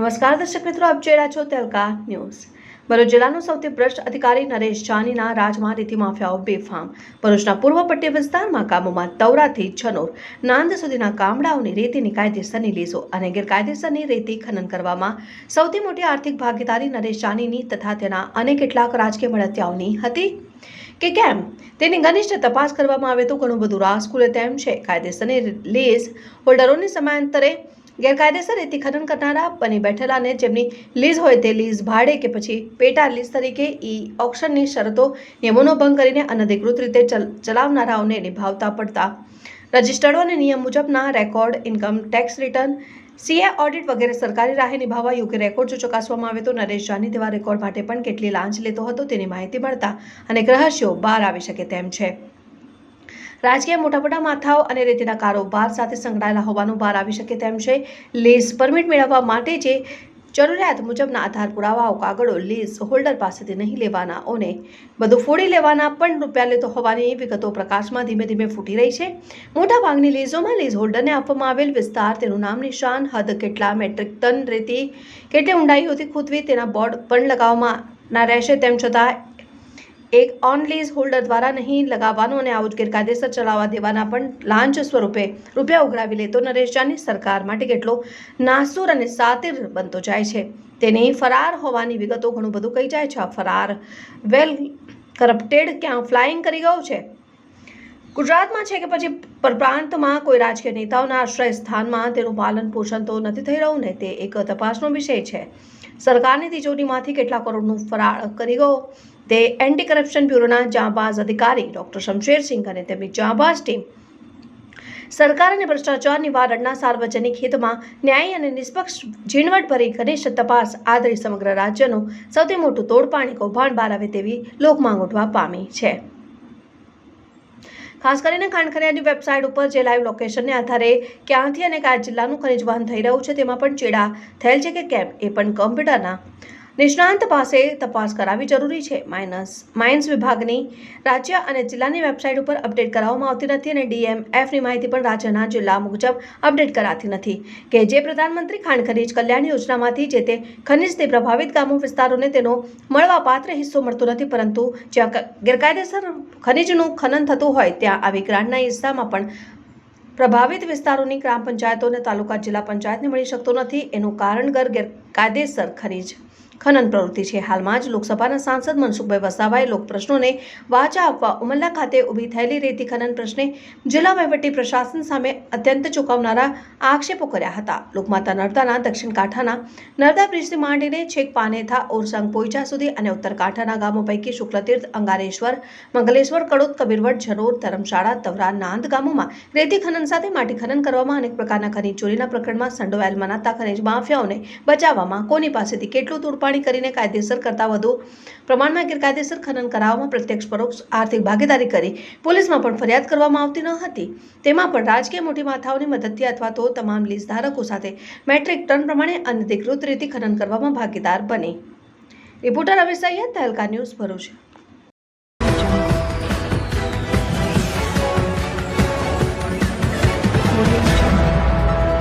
નમસ્કાર, દર્શક મિત્રો, આપ જોઈ રહ્યા છો તેલકા ન્યૂઝ. ભરૂચ જિલ્લાનો સૌથી ભ્રષ્ટ અધિકારી નરેશ જાનીના રાજમાં રીતિ માફિયાઓ બેફામ. ભરૂચના પૂર્વ પટ્ટી વિસ્તારમાં કામોમાં તવરાથી છનોર. નાંદ સુધીના ગામડાઓની રેતીની કાયદેસરની લીસો અને ગેરકાયદેસરની રેતી ખનન કરવામાં સૌથી મોટી આર્થિક ભાગીદારી નરેશ જાનીની તથા તેના અને કેટલાક રાજકીય મળતિયાઓની હતી. કે કેમ? તેની ઘનિષ્ઠ તપાસ કરવામાં આવે તો ઘણું બધું રાસ ખુલે તેમ છે. કાયદેસરની લીઝ હોલ્ડરોની સમયાંતરે ગેરકાયદેસર રેતી ખનન કરનારા બની બેઠેલાને જેમની લીઝ હોય તે લીઝ ભાડે કે પછી પેટા લીઝ તરીકે ઈ ઓક્શનની શરતો, નિયમોનો ભંગ કરીને અનધિકૃત રીતે ચલ- ચલાવનારાઓને નિભાવતા પડતા. રજિસ્ટર્ડો અને નિયમ મુજબના record, income tax return, CA audit વગેરે સરકારી રાહે નિભાવવા યોગ્ય રેકોર્ડ જો ચકાસવામાં આવે તો નરેશ જાની તેવા રેકોર્ડ માટે પણ કેટલી લાંચ લેતો હતો તેની માહિતી મળતા અનેક રહસ્યો બહાર આવી શકે તેમ છે. રાજકીય મોટા મોટા માથાઓ અને રેતીના કારોબાર સાથે સંકળાયેલા હોવાનું બહાર આવી શકે તેમ છે. લીઝ પરમિટ મેળવવા માટે જે જરૂરિયાત મુજબના આધાર પુરાવાઓ, કાગળો, લીઝ હોલ્ડર પાસેથી નહીં લેવાનાઓને બધું ફોડી લેવાના પણ રૂપિયા લેતો હોવાની વિગતો પ્રકાશમાં ધીમે ધીમે ફૂટી રહી છે. મોટા ભાગની લીઝોમાં લીઝ હોલ્ડરને આપવામાં આવેલ વિસ્તાર તેનું નામ નિશાન, હદ, કેટલા મેટ્રિક ટન રેતી, કેટલી ઊંડાઈઓથી ખૂદવી તેના બોર્ડ પણ લગાવવામાં ના રહેશે તેમ છતાં એક ઓન લીઝ હોલ્ડર દ્વારા નહીં લગાવવાનો અને આવું જ ગેરકાયદેસર ચલાવવા દેવાના પણ લાંચ સ્વરૂપે રૂપિયા ઉઘરાવી લેતો નરેશ જાની સરકાર માટે કેટલો નાસુર અને સાતિર બનતો જાય છે. તેની ફરાર હોવાની વિગતો ઘણું બધું કહી જાય છે. આ ફરાર વેલ કરપ્ટેડ ક્યાં ફ્લાઇંગ કરી ગયો છે? ગુજરાતમાં છે કે પછી પરપ્રાંતમાં કોઈ રાજકીય નેતાઓના આશ્રય સ્થાનમાં તેનું પાલન પોષણ તો નથી થઈ રહ્યું ને તે એક તપાસનો વિષય છે. સરકારની તિજોરીમાંથી કેટલા કરોડનું ફરાળ કરી ગયો? તે એન્ટી કરપ્શન બ્યુરોના જાંબાઝ અધિકારી ડોક્ટર શમશેરસિંહ અને તેમની જાંબાઝ ટીમ. સરકાર અને ભ્રષ્ટાચાર નિવારણના સાર્વજનિક હિતમાં ન્યાયી અને નિષ્પક્ષ ઝીણવટભરી ઘનિષ્ઠ તપાસ આદરી સમગ્ર રાજ્યનું સૌથી મોટું તોડપાણી કૌભાંડ બહાર આવે તેવી લોકમાંગ ઉઠવા પામી છે. ખાસ કરીને ખાણખરિયાની વેબસાઇટ ઉપર જે લાઈવ લોકેશનને આધારે ક્યાંથી અને કયા જિલ્લાનું ખનિજ વહન થઈ રહ્યું છે તેમાં પણ ચેડા થયેલ છે કે કેમ એ પણ કમ્પ્યુટરના નિષ્ણાંત પાસે તપાસ કરાવવી જરૂરી છે. માઇનસ, માઇન્સ વિભાગની રાજ્ય અને જિલ્લાની વેબસાઇટ ઉપર અપડેટ કરાવવામાં આવતી નથી અને ડીએમએફની માહિતી પણ રાજ્યના જિલ્લા મુજબ અપડેટ કરાતી નથી. કે જે પ્રધાનમંત્રી ખાણ ખનીજ કલ્યાણ યોજનામાંથી જે તે ખનીજથી પ્રભાવિત ગામો વિસ્તારોને તેનો મળવાપાત્ર હિસ્સો મળતો નથી, પરંતુ જ્યાં ગેરકાયદેસર ખનીજનું ખનન થતું હોય ત્યાં આવી ગ્રાન્ટના હિસ્સામાં પણ પ્રભાવિત વિસ્તારોની ગ્રામ પંચાયતો અને તાલુકા જિલ્લા પંચાયતને મળી શકતો નથી. એનું કારણ ગર ગેરકાયદેસર ખનીજ ખનન પ્રવૃત્તિ છે. હાલમાં જ લોકસભાના સાંસદ મનસુખભાઈ વસાવાએ લોકપ્રશ્નોને વાચા આપવા ઉમલ્લા ખાતે ઊભી થયેલી રેતી ખનન પ્રશ્ને જિલ્લા વહીવટી પ્રશાસન સામે અત્યંત ચોંકાવનારા આક્ષેપો કર્યા હતા. લોકમાતા નર્મદાના દક્ષિણ કાંઠાના નર્મદા બ્રિજથી માંડીને છેક પાનેથા ઓરસંગ, પોઈચા સુધી અને ઉત્તર કાંઠાના ગામો પૈકી શુક્લતીર્થ, અંગારેશ્વર, મંગલેશ્વર, કડોદ, કબીરવડ જરોર ધરમશાળા તવરા નાંદ ગામોમાં રેતી ખનન સાથે માટી ખનન કરવામાં અનેક પ્રકારના ખનીજ ચોરીના પ્રકરણમાં સંડોવાયેલ મનાતા ખનીજ માફિયાઓને બચાવવામાં કોની પાસેથી કેટલું તોડપાણી કરીને કાયદેસર કરતાં વધુ? પ્રમાણમાં ગેરકાયદેસર ખનન કરાવવામાં પ્રત્યક્ષ પરોક્ષ આર્થિક ભાગીદારી કરી પોલીસમાં પણ ફરિયાદ કરવામાં આવતી ન હતી. તેમાં પણ રાજકીય મોટી માથાઓની મદદથી અથવા તો તમામ લીઝ ધારકો સાથે મેટ્રિક ટન પ્રમાણે અનધિકૃત રીતે ખનન કરવામાં ભાગીદાર બને. Reporter Amit Saiyed Tehelka news Bharuch.